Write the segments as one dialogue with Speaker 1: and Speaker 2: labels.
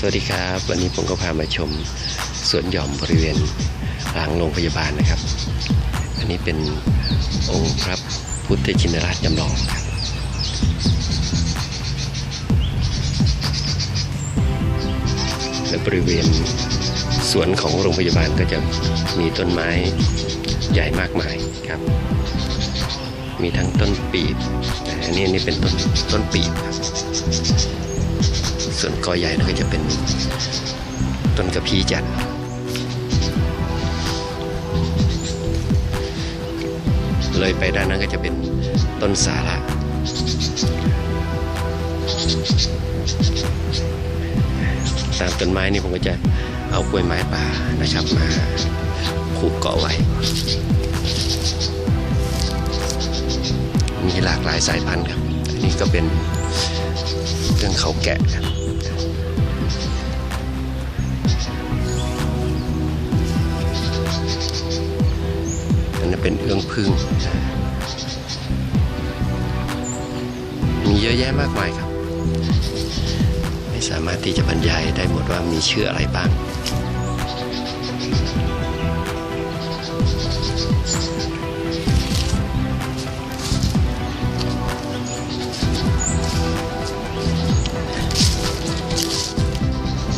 Speaker 1: สวัสดีครับ วันนี้ผมก็พามาชมสวนหย่อมบริเวณหลังโรงพยาบาลนะครับ อันนี้เป็นองค์พระพุทธชินราชจำลองครับและบริเวณสวนของโรงพยาบาลก็จะมีต้นไม้ใหญ่มากมายครับ มีทั้งต้นปีบอันนี้นนี้เป็นต้นต้นปีบครับ ส่วนกอใหญ่ก็จะเป็นต้นกระพี้จันทร์เลยไปด้านนั้นก็จะเป็นต้นสาระตามต้นไม้นี่ผมก็จะเอากล้วยไม้ป่านะครับมาผูกเกาะไว้ มีหลากหลายสายพันธุ์ครับ อันนี้ก็เป็นเรื่องเขาแกะ เป็นเอื้องพึ่งมีเยอะแยะมากมายครับ ไม่สามารถที่จะบรรยายได้หมดว่ามีชื่ออะไรบ้าง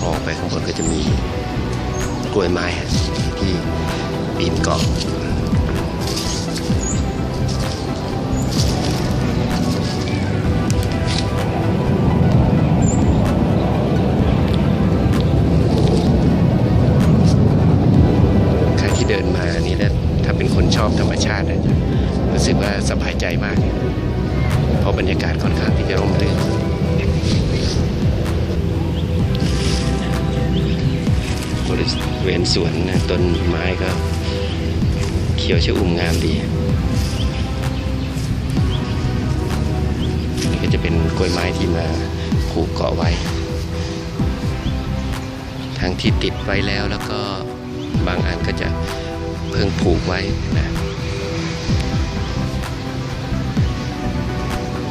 Speaker 1: มองไปข้างบนก็จะมีกล้วยไม้ที่ปีนเกาะ รู้สึกว่าสบายใจมาก เพราะบรรยากาศค่อนข้างที่จะร่มรื่นบริเวณสวนนะต้นไม้ก็เขียวชอุ่มงามดีนี่ก็จะเป็นกล้วยไม้ที่มาผูกเกาะไว้ ทั้งที่ติดไว้แล้วแล้วก็บางอันก็จะเพิ่งผูกไว้นะ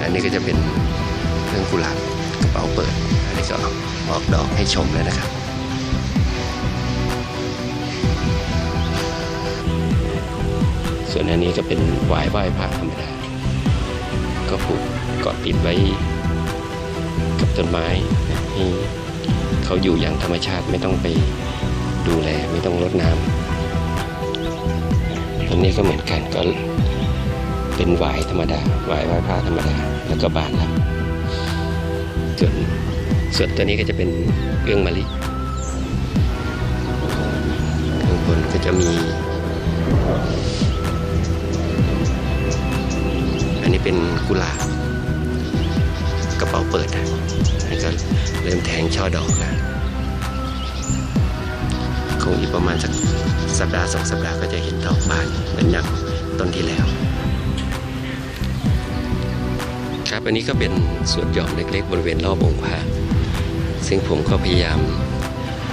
Speaker 1: นนี้ก็จะเป็นเครื่องกุหลาบกระเป๋าเปิดอันนี้ก็ออกดอกให้ชมเลยนะครับส่วนอันนี้ก็เป็นหวายไหว้พระธรรมดา ก็ผูกเกาะติดไว้กับต้นไม้ให้เขาอยู่อย่างธรรมชาติไม่ต้องไปดูแลไม่ต้องรดน้ำอันนี้ก็เหมือนกันก็ เป็นหวายธรรมดาหวายไหว้พระธรรมดาแล้วก็บานแล้วส่วนส่วนตัวนี้ก็จะเป็นเอื้องมะลิข้างบนก็จะมี อันนี้เป็นกุหลาบกระเป๋าเปิดนะอันก็เริ่มแทงช่อดอกแล้วคงอีกประมาณสักสัปดาห์สองสัปดาห์ก็จะเห็นดอกบานเหมือนอย่างต้นที่แล้ว ครับอันนี้ก็เป็นสวนหย่อมเล็กๆ บริเวณรอบองค์พระซึ่งผมก็พยายาม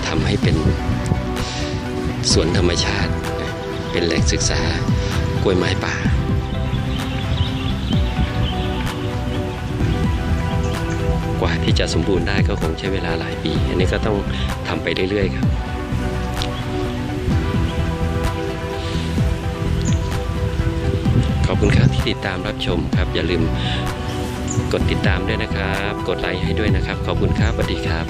Speaker 1: ทำให้เป็นสวนธรรมชาติ เป็นแหล่งศึกษากล้วยไม้ป่ากว่าที่จะสมบูรณ์ได้ก็คงใช้เวลาหลายปี อันนี้ก็ต้องทำไปเรื่อยๆครับ ขอบคุณครับที่ติดตามรับชมครับ อย่าลืม กดติดตามด้วยนะครับ กดไลค์ให้ด้วยนะครับ ขอบคุณครับสวัสดีครับ